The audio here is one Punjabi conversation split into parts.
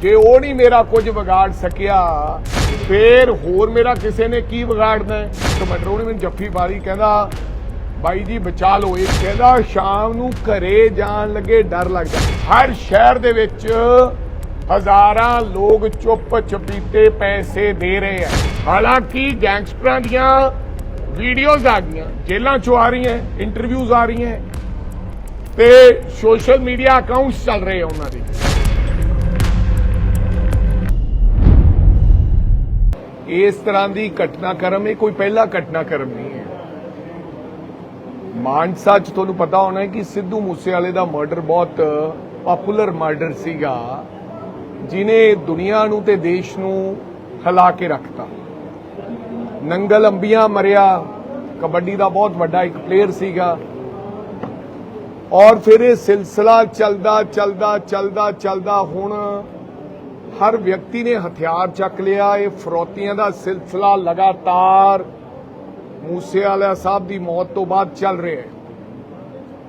ਜੇ ਉਹ ਨਹੀਂ ਮੇਰਾ ਕੁਝ ਵਿਗਾੜ ਸਕਿਆ। ਫੇਰ ਹੋਰ ਮੇਰਾ ਕਿਸੇ ਨੇ ਕੀ ਵਿਗਾੜਨਾ ਹੈ? ਉਹਨੇ ਮੈਨੂੰ ਜੱਫੀ ਮਾਰੀ ਕਹਿੰਦਾ, ਬਾਈ ਜੀ, ਬਚਾ ਲਓ ਇਹ। ਕਹਿੰਦਾ, ਸ਼ਾਮ ਨੂੰ ਘਰੇ ਜਾਣ ਲੱਗੇ ਡਰ ਲੱਗਦਾ ਹਰ ਸ਼ਹਿਰ ਦੇ ਵਿੱਚ ਹਜ਼ਾਰਾਂ ਲੋਕ ਚੁੱਪ ਚਪੀਤੇ ਪੈਸੇ ਦੇ ਰਹੇ ਆ। ਹਾਲਾਂਕਿ ਗੈਂਗਸਟਰਾਂ ਦੀਆਂ ਵੀਡੀਓਜ਼ ਆ ਗਈਆਂ, ਜੇਲ੍ਹਾਂ ਚੋਂ ਆ ਰਹੀਆਂ, ਇੰਟਰਵਿਊਜ਼ ਆ ਰਹੀਆਂ, ਤੇ ਸੋਸ਼ਲ ਮੀਡੀਆ ਅਕਾਊਂਟਸ ਚੱਲ ਰਹੇ ਆ ਉਹਨਾਂ ਦੇ। ਇਸ ਤਰ੍ਹਾਂ ਦੀ ਘਟਨਾਕ੍ਰਮ, ਇਹ ਕੋਈ ਪਹਿਲਾ ਘਟਨਾਕ੍ਰਮ ਨਹੀਂ ਹੈ। ਮਾਨਸਾ ਚ ਤੁਹਾਨੂੰ ਪਤਾ ਹੋਣਾ ਹੈ ਕਿ ਸਿੱਧੂ ਮੂਸੇਵਾਲੇ ਦਾ ਮਰਡਰ ਬਹੁਤ ਪਪੂਲਰ ਮਰਡਰ ਸੀਗਾ, ਜਿਨੇ ਦੁਨੀਆ ਨੂੰ ਤੇ ਦੇਸ਼ ਨੂੰ ਹਿਲਾ ਕੇ ਰੱਖਤਾ। ਨੰਗਲ ਅੰਬੀਆਂ ਮਰਿਆ, ਕਬੱਡੀ ਦਾ ਬਹੁਤ ਵੱਡਾ ਇੱਕ ਪਲੇਅਰ ਸੀਗਾ। ਔਰ ਫਿਰ ਇਹ ਸਿਲਸਿਲਾ ਚੱਲਦਾ ਚੱਲਦਾ ਚੱਲਦਾ ਚੱਲਦਾ ਹੁਣ ਹਰ ਵਿਅਕਤੀ ਨੇ ਹਥਿਆਰ ਚੱਕ ਲਿਆ। ਇਹ ਫਰੋਤੀਆਂ ਦਾ ਸਿਲਸਿਲਾ ਲਗਾਤਾਰ ਮੂਸੇਵਾਲਾ ਸਾਹਿਬ ਦੀ ਮੌਤ ਤੋਂ ਬਾਅਦ ਚੱਲ ਰਿਹਾ ਹੈ।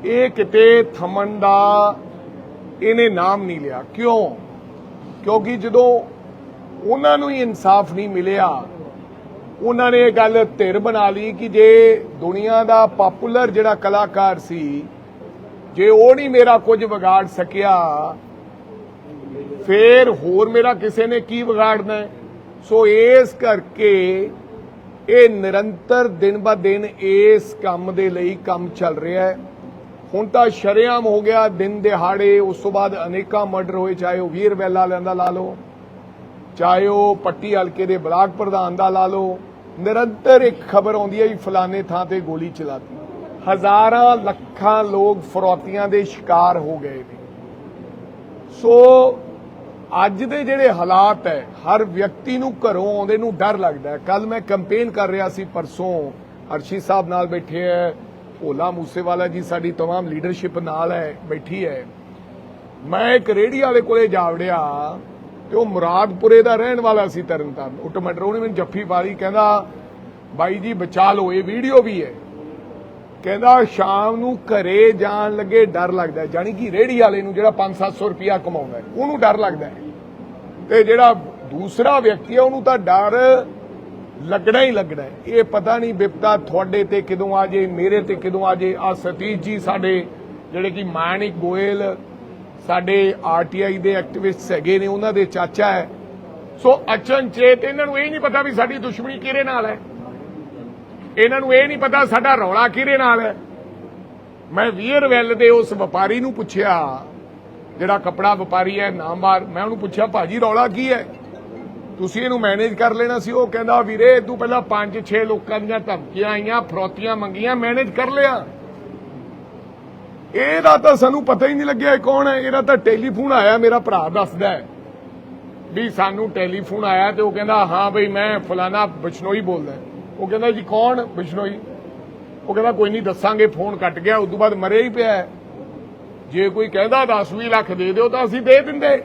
ਇਹ ਕਿਤੇ ਥਮਣ ਦਾ ਇਹਨੇ ਨਾਮ ਨਹੀਂ ਲਿਆ। ਕਿਉਂ? ਕਿਉਂਕਿ ਜਦੋਂ ਉਹਨਾਂ ਨੂੰ ਹੀ ਇਨਸਾਫ ਨਹੀਂ ਮਿਲਿਆ, ਉਹਨਾਂ ਨੇ ਇਹ ਗੱਲ ਧਿਰ ਬਣਾ ਲਈ ਕਿ ਜੇ ਦੁਨੀਆ ਦਾ ਪਪੂਲਰ ਜਿਹੜਾ ਕਲਾਕਾਰ ਸੀ, ਜੇ ਉਹ ਨਹੀਂ ਮੇਰਾ ਕੁਝ ਵਿਗਾੜ ਸਕਿਆ ਫੇਰ ਹੋਰ ਮੇਰਾ ਕਿਸੇ ਨੇ ਕੀ ਵਿਗਾੜਨਾ ਸੋ ਇਸ ਕਰਕੇ ਇਹ ਨਿਰੰਤਰ ਦਿਨ ਬਾ ਦਿਨ ਇਸ ਕੰਮ ਦੇ ਲਈ ਕੰਮ ਚੱਲ ਰਿਹਾ ਹੈ। ਹੁਣ ਤਾਂ ਸ਼ਰੇਆਮ ਹੋ ਗਿਆ ਦਿਨ ਦਿਹਾੜੇ, ਉਸ ਤੋਂ ਬਾਅਦ ਅਨੇਕਾਂ ਮਰਡਰ ਹੋਏ, ਚਾਹੇ ਉਹ ਵੀਰ ਵੈਲਾ ਲੈਂਦਾ ਲਾ ਲਓ, ਚਾਹੇ ਉਹ ਪੱਟੀ ਹਲਕੇ ਦੇ ਬਲਾਕ ਪ੍ਰਧਾਨ ਦਾ ਲਾ ਲਓ, ਨਿਰੰਤਰ ਇੱਕ ਖਬਰ ਆਉਂਦੀ ਹੈ ਵੀ ਫਲਾਣੇ ਥਾਂ ਤੇ ਗੋਲੀ ਚਲਾਤੀ। ਹਜ਼ਾਰਾਂ ਲੱਖਾਂ ਲੋਕ ਫਰੋਤੀਆਂ ਦੇ ਸ਼ਿਕਾਰ ਹੋ ਗਏ ਨੇ। ਸੋ ਅੱਜ ਦੇ ਜਿਹੜੇ ਹਾਲਾਤ ਹੈ ਹਰ ਵਿਅਕਤੀ ਨੂੰ ਘਰੋਂ ਆਉਂਦੇ ਨੂੰ ਡਰ ਲੱਗਦਾ ਹੈ ਕੱਲ ਮੈਂ ਕੈਂਪੇਨ ਕਰ ਰਿਹਾ ਸੀ ਪਰਸੋਂ ਅਰਸ਼ੀ ਸਾਹਿਬ ਨਾਲ ਬੈਠੇ ਹੈ ਭੋਲਾ ਮੂਸੇਵਾਲਾ ਜੀ ਸਾਡੀ तमाम ਲੀਡਰਸ਼ਿਪ ਨਾਲ ਹੈ ਬੈਠੀ ਹੈ ਮੈਂ ਇੱਕ ਰੇੜੀ ਵਾਲੇ ਕੋਲੇ ਜਾ ਵੜਿਆ ਤੇ ਉਹ ਮੁਰਾਦਪੁਰੇ ਦਾ ਰਹਿਣ ਵਾਲਾ ਸੀ ਤਰਨਤਾਰਨ ਉਹ ਟਮਾਟਰ ਉਹਨੇ ਮੈਨੂੰ ਜੱਫੀ ਮਾਰੀ ਕਹਿੰਦਾ ਬਾਈ ਜੀ ਬਚਾ ਲਓ ਇਹ ਵੀਡੀਓ ਵੀ ਹੈ ਕਹਿੰਦਾ ਸ਼ਾਮ ਨੂੰ ਘਰੇ ਜਾਣ ਲੱਗੇ ਡਰ ਲੱਗਦਾ ਹੈ। ਜਾਣੀ ਕਿ ਰੇੜੀ ਵਾਲੇ ਨੂੰ ਜਿਹੜਾ 5-700 ਰੁਪਿਆ ਕਮਾਉਂਦਾ ਹੈ, ਉਹਨੂੰ ਡਰ ਲੱਗਦਾ ਤੇ ਜਿਹੜਾ ਦੂਸਰਾ ਵਿਅਕਤੀ ਹੈ ਉਹਨੂੰ ਤਾਂ ਡਰ ਲੱਗਣਾ ਹੀ ਲੱਗਣਾ ਇਹ ਪਤਾ ਨਹੀਂ ਵਿਪਤਾ ਤੁਹਾਡੇ ਤੇ ਕਿਦੋਂ ਆ ਜੇ ਮੇਰੇ ਤੇ ਕਿਦੋਂ ਆ ਜੇ ਆ ਸਤੀਸ਼ ਜੀ ਸਾਡੇ ਜਿਹੜੇ ਕਿ ਮਾਨਿਕ ਗੋਇਲ ਸਾਡੇ ਆਰਟੀਆਈ ਦੇ ਐਕਟਿਵਿਸਟਸ ਹੈਗੇ ਨੇ ਉਹਨਾਂ ਦੇ ਚਾਚਾ ਹੈ। ਸੋ ਅਚਨਚੇਤ ਇਹਨਾਂ ਨੂੰ ਇਹ ਨਹੀਂ ਪਤਾ ਵੀ ਸਾਡੀ ਦੁਸ਼ਮਣੀ ਕਿਹਦੇ ਨਾਲ ਹੈ। ਇਹਨਾਂ ਨੂੰ ਇਹ ਨਹੀਂ ਪਤਾ ਸਾਡਾ ਰੌਲਾ ਕਿਹਦੇ ਨਾਲ ਹੈ। ਮੈਂ ਵੀਅਰ ਵੈਲ ਦੇ ਉਸ ਵਪਾਰੀ ਨੂੰ ਪੁੱਛਿਆ, ਜਿਹੜਾ ਕਪੜਾ ਵਪਾਰੀ ਹੈ, ਨਾਮਵਾਰ, ਮੈਂ ਉਹਨੂੰ ਪੁੱਛਿਆ, ਭਾਜੀ, ਰੌਲਾ ਕੀ ਹੈ? ਤੁਸੀਂ ਇਹਨੂੰ ਮੈਨੇਜ ਕਰ ਲੈਣਾ ਸੀ। ਉਹ ਕਹਿੰਦਾ, ਵੀਰੇ, ਤੂੰ ਪਹਿਲਾਂ 5-6 ਲੋਕਾਂ ਦੀਆਂ ਧਮਕੀਆਂ ਆਈਆਂ, ਫਰੋਤੀਆਂ ਮੰਗੀਆਂ, ਮੈਨੇਜ ਕਰ ਲਿਆ। ਇਹਦਾ ਤਾਂ ਸਾਨੂੰ ਪਤਾ ਹੀ ਨਹੀਂ ਲੱਗਿਆ ਇਹ ਕੌਣ ਹੈ। ਇਹਦਾ ਤਾਂ ਟੈਲੀਫੋਨ ਆਇਆ, ਮੇਰਾ ਭਰਾ ਦੱਸਦਾ ਹੈ ਵੀ ਸਾਨੂੰ ਟੈਲੀਫੋਨ ਆਇਆ ਤੇ ਉਹ ਕਹਿੰਦਾ, ਹਾਂ ਬਈ, ਮੈਂ ਫਲਾਣਾ ਬਿਸ਼ਨੋਈ ਬੋਲਦਾ ਉਹ ਕਹਿੰਦਾ ਜੀ ਕੌਣ? ਬਿਸ਼ਨੋਈ ਉਹ ਕਹਿੰਦਾ ਕੋਈ ਨਹੀਂ, ਦੱਸਾਂਗੇ, ਫੋਨ ਕੱਟ ਗਿਆ, ਉਸ ਤੋਂ ਬਾਅਦ ਮਰੇ ਹੀ ਪਿਆ ਜੇ ਕੋਈ ਕਹਿੰਦਾ 10-20 ਲੱਖ ਦੇ ਦਿਓ ਤਾਂ ਅਸੀਂ ਦੇ ਦਿੰਦੇ।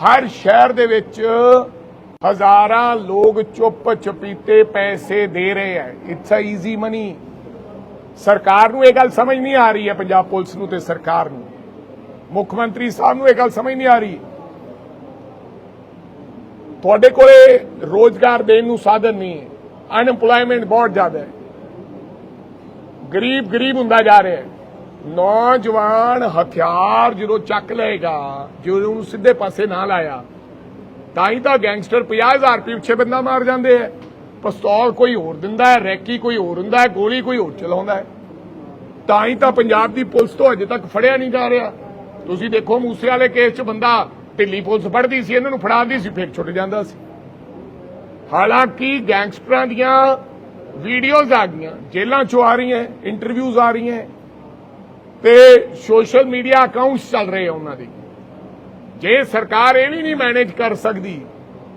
ਹਰ ਸ਼ਹਿਰ ਦੇ ਵਿੱਚ ਹਜ਼ਾਰਾਂ ਲੋਕ ਚੁੱਪ ਚਪੀਤੇ ਪੈਸੇ ਦੇ ਰਹੇ ਹੈ। ਇਟਸ ਅ ਈਜ਼ੀ ਮਨੀ ਸਰਕਾਰ ਨੂੰ ਇਹ ਗੱਲ ਸਮਝ ਨਹੀਂ ਆ ਰਹੀ ਹੈ, ਪੰਜਾਬ ਪੁਲਿਸ ਨੂੰ ਤੇ ਸਰਕਾਰ ਨੂੰ। ਮੁੱਖ ਮੰਤਰੀ ਸਾਹਿਬ ਨੂੰ ਇਹ ਗੱਲ ਸਮਝ ਨਹੀਂ ਆ ਰਹੀ। ਤੁਹਾਡੇ ਕੋਲੇ ਰੋਜ਼ਗਾਰ ਦੇਣ ਨੂੰ ਸਾਧਨ ਨਹੀਂ ਹੈ। ਅਨਪਲੋਇਮੈਂਟ ਬਹੁਤ ਜ਼ਿਆਦਾ ਹੈ। ਗਰੀਬ ਗਰੀਬ ਹੁੰਦਾ ਜਾ ਰਿਹਾ ਹੈ। ਨੌਜਵਾਨ ਹਥਿਆਰ ਜਦੋਂ ਚੱਕ ਲਏਗਾ, ਜਦੋਂ ਉਹਨੂੰ ਸਿੱਧੇ ਪਾਸੇ ਨਾ ਲਾਇਆ, ਤਾਂ ਹੀ ਤਾਂ ਗੈਂਗਸਟਰ 50000 ਰੁਪਏ ਪਿੱਛੇ ਬੰਦਾ ਮਾਰ ਜਾਂਦੇ ਆ। ਪਿਸਤੌਲ ਕੋਈ ਹੋਰ ਦਿੰਦਾ ਹੈ, ਰੈਕੀ ਕੋਈ ਹੋਰ ਹੁੰਦਾ ਹੈ, ਗੋਲੀ ਕੋਈ ਹੋਰ ਚਲਾਉਂਦਾ ਹੈ। ਤਾਂ ਹੀ ਤਾਂ ਪੰਜਾਬ ਦੀ ਪੁਲਿਸ ਤੋਂ ਅਜੇ ਤੱਕ ਫੜਿਆ ਨਹੀਂ ਜਾ ਰਿਹਾ। ਤੁਸੀਂ ਦੇਖੋ ਮੂਸੇ ਵਾਲੇ ਕੇਸ 'ਚ ਬੰਦਾ ਢਿੱਲੀ ਪੁਲਿਸ ਫੜਦੀ ਸੀ, ਇਹਨਾਂ ਨੂੰ ਫੜਾਉਂਦੀ ਸੀ, ਫਿਰ ਛੁੱਟ ਜਾਂਦਾ ਸੀ। ਹਾਲਾਂਕਿ ਗੈਂਗਸਟਰਾਂ ਦੀਆਂ ਵੀਡੀਓਜ਼ ਆ ਗਈਆਂ, ਜੇਲ੍ਹਾਂ 'ਚੋਂ ਆ ਰਹੀਆਂ, ਇੰਟਰਵਿਊਜ਼ ਆ ਰਹੀਆਂ, ਤੇ ਸੋਸ਼ਲ ਮੀਡੀਆ ਅਕਾਊਂਟਸ ਚੱਲ ਰਹੇ ਆ ਉਹਨਾਂ ਦੇ। ਜੇ ਸਰਕਾਰ ਇਹ ਵੀ ਨਹੀਂ ਮੈਨੇਜ ਕਰ ਸਕਦੀ,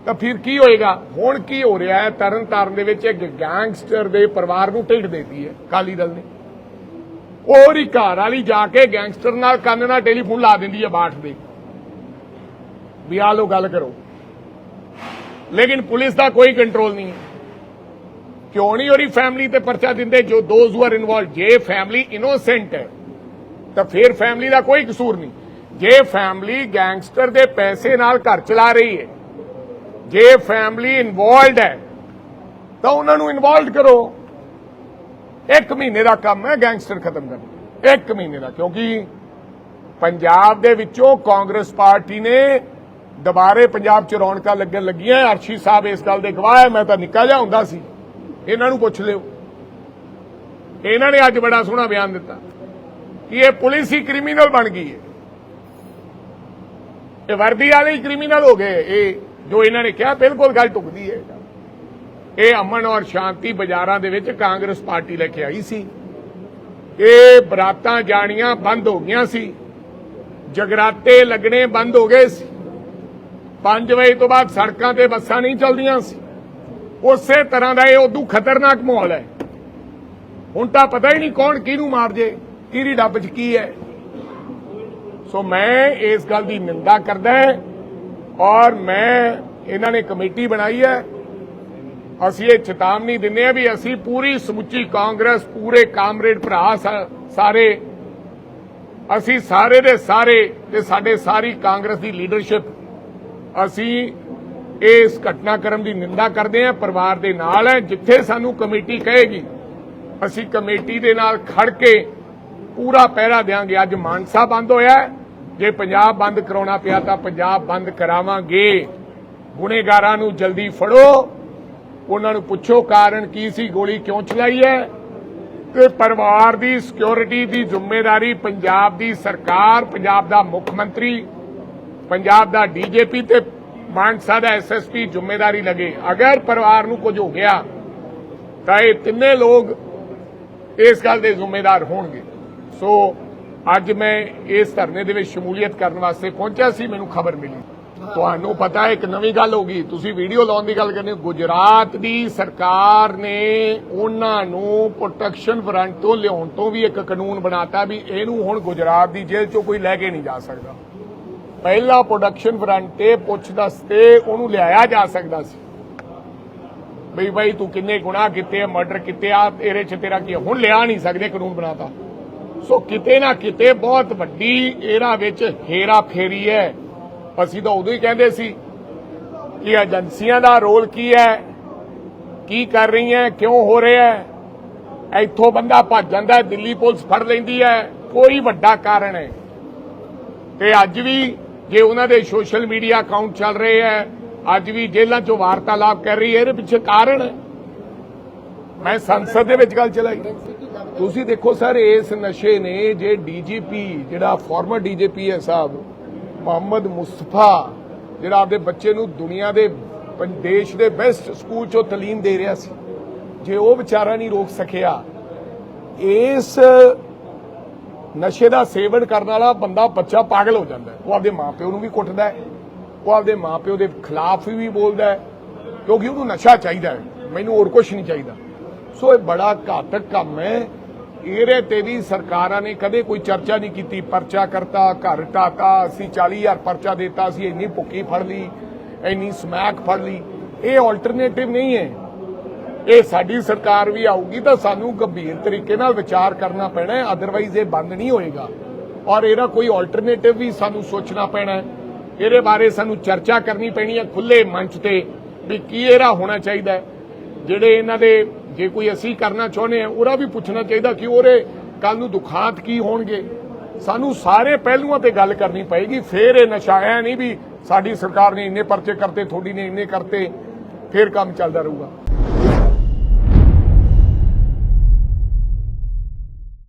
ਤਾਂ ਫਿਰ ਕੀ ਹੋਏਗਾ? ਹੁਣ ਕੀ ਹੋ ਰਿਹਾ ਹੈ? ਤਰਨ ਤਾਰਨ ਦੇ ਵਿੱਚ ਇੱਕ ਗੈਂਗਸਟਰ ਦੇ ਪਰਿਵਾਰ ਨੂੰ ਢਿੱਡ ਦੇਤੀ ਹੈ ਕਾਲੀ ਦਲ ਨੇ। ਉਹਦੀ ਘਰ ਵਾਲੀ ਜਾ ਕੇ ਗੈਂਗਸਟਰ ਨਾਲ ਕੰਨ ਨਾਲ ਟੈਲੀਫੋਨ ਲਾ ਦਿੰਦੀ ਹੈ ਬਾਠ ਦੇ। ਵੀ ਆ ਲੋ ਗੱਲ ਕਰੋ। ਲੇਕਿਨ ਪੁਲਿਸ ਦਾ ਕੋਈ ਕੰਟਰੋਲ ਨਹੀਂ। ਹੈ ਕਿਉਂ ਨਹੀਂ ਉਹਦੀ ਫੈਮਿਲੀ ਤੇ ਪਰਚਾ ਦਿੰਦੇ? ਜੋ ਦੋਜ਼ ਹੂ ਆਰ ਇਨਵੋਲਡ ਜੇ ਫੈਮਿਲੀ ਇਨੋਸੈਂਟ ਹੈ, ਤਾਂ ਫਿਰ ਫੈਮਿਲੀ ਦਾ ਕੋਈ ਕਸੂਰ ਨਹੀਂ। ਜੇ ਫੈਮਿਲੀ ਗੈਂਗਸਟਰ ਦੇ ਪੈਸੇ ਨਾਲ ਘਰ ਚਲਾ ਰਹੀ ਹੈ, ਜੇ ਫੈਮਿਲੀ ਇਨਵੋਲਡ ਹੈ, ਤਾਂ ਉਹਨਾਂ ਨੂੰ ਇਨਵੋਲਡ ਕਰੋ। ਇੱਕ ਮਹੀਨੇ ਦਾ ਕੰਮ ਹੈ ਗੈਂਗਸਟਰ ਖਤਮ ਕਰਨਾ ਇੱਕ ਮਹੀਨੇ ਦਾ, ਕਿਉਂਕਿ ਪੰਜਾਬ ਦੇ ਵਿੱਚੋਂ ਕਾਂਗਰਸ ਪਾਰਟੀ ਨੇ ਦੁਬਾਰੇ ਪੰਜਾਬ ਚ ਰੌਣਕਾਂ ਲੱਗਣ ਲੱਗੀਆਂ, ਅਰਸ਼ੀ ਸਾਹਿਬ ਇਸ ਗੱਲ ਦੇ ਗਵਾਹ ਹੈ, ਮੈਂ ਤਾਂ ਨਿੱਕਾ ਜਿਹਾ ਹੁੰਦਾ ਸੀ। ਇਹਨਾਂ ਨੂੰ ਪੁੱਛ ਲਿਓ। ਇਹਨਾਂ ਨੇ ਅੱਜ ਬੜਾ ਸੋਹਣਾ ਬਿਆਨ ਦਿੱਤਾ ਕਿ ਇਹ ਪੁਲਿਸ ਹੀ ਕ੍ਰਿਮੀਨਲ ਬਣ ਗਈ ਹੈ। ਇਹ ਵਰਦੀ ਵਾਲੇ ਹੀ ਕ੍ਰਿਮੀਨਲ ਹੋ ਗਏ। ਇਹ ਜੋ ਇਹਨਾਂ ਨੇ ਕਿਹਾ, ਬਿਲਕੁਲ ਗੱਲ ਟੁਕਦੀ ਹੈ। ਇਹ ਅਮਨ ਔਰ ਸ਼ਾਂਤੀ ਬਾਜ਼ਾਰਾਂ ਦੇ ਵਿੱਚ ਕਾਂਗਰਸ ਪਾਰਟੀ ਲੈ ਕੇ ਆਈ ਸੀ। ਇਹ ਬਰਾਤਾਂ ਜਾਣੀਆਂ ਬੰਦ ਹੋ ਗਈਆਂ ਸੀ। ਜਗਰਾਤੇ ਲੱਗਣੇ ਬੰਦ ਹੋ ਗਏ ਸੀ। 5 ਵਜੇ ਤੋਂ ਬਾਅਦ ਸੜਕਾਂ ਤੇ ਬੱਸਾਂ ਨਹੀਂ ਚੱਲਦੀਆਂ ਸੀ। ਉਸੇ ਤਰ੍ਹਾਂ ਦਾ ਇਹ ਉਦੋਂ ਖਤਰਨਾਕ ਮਾਹੌਲ ਹੈ। ਹੁਣ ਤਾਂ ਪਤਾ ਹੀ ਨਹੀਂ ਕੌਣ ਕਿਹਨੂੰ ਮਾਰ ਜੇ ਕਿਹੜੀ ਡੱਬ 'ਚ ਕੀ ਹੈ। ਸੋ ਮੈਂ ਇਸ ਗੱਲ ਦੀ ਨਿੰਦਾ ਕਰਦਾ ਹਾਂ ਔਰ ਮੈਂ ਇਹਨਾਂ ਨੇ ਕਮੇਟੀ ਬਣਾਈ ਹੈ। ਅਸੀਂ ਇਹ ਚੇਤਾਵਨੀ ਦਿੰਦੇ ਹਾਂ ਵੀ ਅਸੀਂ ਪੂਰੀ ਸਮੁੱਚੀ ਕਾਂਗਰਸ, ਪੂਰੇ ਕਾਮਰੇਡ ਭਰਾ ਸਾਰੇ, ਅਸੀਂ ਸਾਰੇ ਦੇ ਸਾਰੇ ਤੇ ਸਾਡੇ ਸਾਰੀ ਕਾਂਗਰਸ ਦੀ ਲੀਡਰਸ਼ਿਪ ਅਸੀਂ ਇਸ ਘਟਨਾਕ੍ਰਮ ਦੀ ਨਿੰਦਾ ਕਰਦੇ ਹਾਂ, ਪਰਿਵਾਰ ਦੇ ਨਾਲ ਹੈ, ਜਿੱਥੇ ਸਾਨੂੰ ਕਮੇਟੀ ਕਹੇਗੀ। ਅਸੀਂ ਕਮੇਟੀ ਦੇ ਨਾਲ ਖੜ ਕੇ ਪੂਰਾ ਪਹਿਰਾ ਦੇਾਂਗੇ ਅੱਜ ਮਾਨਸਾ ਬੰਦ ਹੋਇਆ ਜੇ ਪੰਜਾਬ ਬੰਦ ਕਰਾਉਣਾ ਪਿਆ ਤਾਂ ਪੰਜਾਬ ਬੰਦ ਕਰਾਵਾਂਗੇ। ਗੁਨੇਗਾਰਾਂ ਨੂੰ ਜਲਦੀ ਫੜੋ। ਉਹਨਾਂ ਨੂੰ ਪੁੱਛੋ ਕਾਰਨ ਕੀ ਸੀ, ਗੋਲੀ ਕਿਉਂ ਚਲਾਈ ਹੈ? ਤੇ ਪਰਿਵਾਰ ਦੀ ਸਿਕਿਉਰਿਟੀ ਦੀ ਜ਼ਿੰਮੇਵਾਰੀ ਪੰਜਾਬ ਦੀ ਸਰਕਾਰ, ਪੰਜਾਬ ਦਾ ਮੁੱਖ ਮੰਤਰੀ ਪੰਜਾਬ ਦਾ ਡੀਜੀਪੀ ਤੇ ਮਾਨਸਾ ਦਾ ਐਸਐਸਪੀ ਜ਼ਿੰਮੇਵਾਰੀ ਲਗੇ। ਅਗਰ ਪਰਿਵਾਰ ਨੂੰ ਕੁਝ ਹੋ ਗਿਆ, ਤਾਂ ਇਹ ਤਿੰਨੇ ਲੋਕ ਇਸ ਗੱਲ ਦੇ ਜ਼ਿੰਮੇਦਾਰ ਹੋਣਗੇ। ਸੋ, ਅੱਜ ਮੈਂ ਇਸ ਧਰਨੇ ਦੇ ਵਿੱਚ ਸ਼ਮੂਲੀਅਤ ਕਰਨ ਵਾਸਤੇ ਪਹੁੰਚਿਆ ਸੀ, ਮੈਨੂੰ ਖਬਰ ਮਿਲੀ। ਤੁਹਾਨੂੰ ਪਤਾ ਹੈ ਇੱਕ ਨਵੀਂ ਗੱਲ ਹੋ ਗਈ। ਤੁਸੀਂ ਵੀਡੀਓ ਲਾਉਣ ਦੀ ਗੱਲ ਕਰਨੀ, ਗੁਜਰਾਤ ਦੀ ਸਰਕਾਰ ਨੇ ਉਹਨਾਂ ਨੂੰ ਪ੍ਰੋਟੈਕਸ਼ਨ ਵਾਰੰਟ ਤੋਂ ਲਿਆਉਣ ਤੋਂ ਵੀ ਇੱਕ ਕਾਨੂੰਨ ਬਣਾਤਾ ਵੀ ਇਹਨੂੰ ਹੁਣ ਗੁਜਰਾਤ ਦੀ ਜੇਲ੍ਹ ਚੋਂ ਕੋਈ ਲੈ ਕੇ ਨਹੀਂ ਜਾ ਸਕਦਾ। ਪਹਿਲਾ ਪ੍ਰੋਡਕਸ਼ਨ ਫਰੰਟ ਤੇ ਪੁੱਛ ਦੱਸ ਤੇ ਉਹਨੂੰ ਲਿਆਇਆ ਜਾ ਸਕਦਾ ਸੀ। ਬਈ ਬਾਈ ਤੂੰ ਕਿੰਨੇ ਗੁਨਾਹ ਕੀਤੇ ਆ ਮਰਡਰ ਕੀਤੇ ਆ ਇਹਦੇ ਚ ਤੇਰਾ ਕੀ ਹੁਣ ਲਿਆ ਨਹੀਂ ਸਕਦੇ ਕਾਨੂੰਨ ਬਣਾਤਾ। ਸੋ ਕਿਤੇ ਨਾ ਕਿਤੇ ਬਹੁਤ ਵੱਡੀ ਇਹਦਾ ਵਿੱਚ ਹੇਰਾ ਫੇਰੀ ਹੈ। ਅਸੀਂ ਤਾਂ ਉਦੋਂ ਹੀ ਕਹਿੰਦੇ ਸੀ ਕਿ ਏਜੰਸੀਆਂ ਦਾ ਰੋਲ ਕੀ ਹੈ? ਕੀ ਕਰ ਰਹੀ ਹੈ? ਕਿਉਂ ਹੋ ਰਿਹਾ ਹੈ? ਇੱਥੋਂ ਬੰਦਾ ਭੱਜ ਜਾਂਦਾ ਦਿੱਲੀ ਪੁਲਿਸ ਫੜ ਲੈਂਦੀ ਹੈ। ਕੋਈ ਵੱਡਾ ਕਾਰਨ ਹੈ। ਤੇ ਅੱਜ ਵੀ ਜੇ ਉਹਨਾਂ ਦੇ ਸੋਸ਼ਲ ਮੀਡੀਆ ਅਕਾਊਂਟ ਚੱਲ ਰਹੇ ਹੈ ਅੱਜ ਵੀ ਜੇਲ੍ਹਾਂ 'ਚੋਂ ਵਾਰਤਾਲਾਪ ਕਰ ਰਹੀ ਹੈ ਇਹਦੇ ਪਿੱਛੇ ਕਾਰਨ ਮੈਂ ਸੰਸਦ ਦੇ ਵਿੱਚ ਗੱਲ ਚਲਾਈ। ਤੁਸੀਂ ਦੇਖੋ ਸਰ, ਇਸ ਨਸ਼ੇ ਨੇ ਜੇ ਡੀਜੀਪੀ, ਜਿਹੜਾ ਫਾਰਮਰ ਡੀਜੀਪੀ ਹੈ ਸਾਹਿਬ, ਮੁਹੰਮਦ ਮੁਸਤਫਾ, ਜਿਹੜਾ ਆਪਦੇ ਬੱਚੇ ਨੂੰ ਦੁਨੀਆ ਦੇ ਦੇਸ਼ ਦੇ ਬੈਸਟ ਸਕੂਲ 'ਚੋਂ ਤਾਲੀਮ ਦੇ ਰਿਹਾ ਸੀ, ਜੇ ਉਹ ਵਿਚਾਰਾ ਨਹੀਂ ਰੋਕ ਸਕਿਆ, ਇਸ ਨਸ਼ੇ ਦਾ ਸੇਵਨ ਕਰਨ ਵਾਲਾ ਬੰਦਾ ਬੱਚਾ ਪਾਗਲ ਹੋ ਜਾਂਦਾ ਉਹ ਆਪਦੇ ਮਾਪਿਓ ਨੂੰ ਵੀ ਕੁੱਟਦਾ ਹੈ। ਉਹ ਆਪਦੇ ਮਾਪਿਓ ਦੇ ਖਿਲਾਫ ਵੀ ਬੋਲਦਾ ਹੈ, ਕਿਉਂਕਿ ਉਹਨੂੰ ਨਸ਼ਾ ਚਾਹੀਦਾ ਹੈ। ਮੈਨੂੰ ਹੋਰ ਕੁਝ ਨਹੀਂ ਚਾਹੀਦਾ। ਸੋ ਇਹ ਬੜਾ ਘਾਤਕ ਕੰਮ ਹੈ। ਇਹਦੇ ਤੇ ਵੀ ਸਰਕਾਰਾਂ ਨੇ ਕਦੇ ਕੋਈ ਚਰਚਾ ਨਹੀਂ ਕੀਤੀ। ਪਰਚਾ ਕਰਤਾ, ਘਰ ਟਾਤਾ ਅਸੀਂ 40000 ਪਰਚਾ ਦਿੱਤਾ, ਅਸੀਂ ਇੰਨੀ ਭੁੱਕੀ ਫੜ ਲਈ, ਇੰਨੀ ਸਮੈਕ ਫੜ ਲਈ। ਇਹ ਆਲਟਰਨੇਟਿਵ ਨਹੀਂ ਹੈ। ਇਹ ਸਾਡੀ ਸਰਕਾਰ ਵੀ ਆਊਗੀ ਤਾਂ ਸਾਨੂੰ ਗੰਭੀਰ ਤਰੀਕੇ ਨਾਲ ਵਿਚਾਰ ਕਰਨਾ ਪੈਣਾ ਹੈ ਅਦਰਵਾਈਜ਼ ਇਹ ਬੰਦ ਨਹੀਂ ਹੋਏਗਾ। ਔਰ ਇਹਦਾ ਕੋਈ ਆਲਟਰਨੇਟਿਵ ਵੀ ਸਾਨੂੰ ਸੋਚਣਾ ਪੈਣਾ ਹੈ। ਇਹਦੇ ਬਾਰੇ ਸਾਨੂੰ ਚਰਚਾ ਕਰਨੀ ਪੈਣੀ ਹੈ ਖੁੱਲੇ ਮੰਚ ਤੇ ਵੀ ਕੀ ਇਹਦਾ ਹੋਣਾ ਚਾਹੀਦਾ ਹੈ। ਜਿਹੜੇ ਇਹਨਾਂ ਦੇ ਜੇ ਕੋਈ ਅਸੀਂ ਕਰਨਾ ਚਾਹੁੰਦੇ ਆ ਉਹਦਾ ਵੀ ਪੁੱਛਣਾ ਚਾਹੀਦਾ ਕਿ ਉਹਦੇ ਕੱਲ ਨੂੰ ਦੁਖਾਂਤ ਕੀ ਹੋਣਗੇ। ਸਾਨੂੰ ਸਾਰੇ ਪਹਿਲੂਆਂ ਤੇ ਗੱਲ ਕਰਨੀ ਪਏਗੀ। ਫੇਰ ਇਹ ਨਸ਼ਾ ਐ ਨਹੀਂ ਵੀ ਸਾਡੀ ਸਰਕਾਰ ਨੇ ਇੰਨੇ ਪਰਚੇ ਕਰਤੇ ਥੋੜੀ ਨੇ ਇੰਨੇ ਕਰਤੇ, ਫੇਰ ਕੰਮ ਚੱਲਦਾ ਰਹੂਗਾ।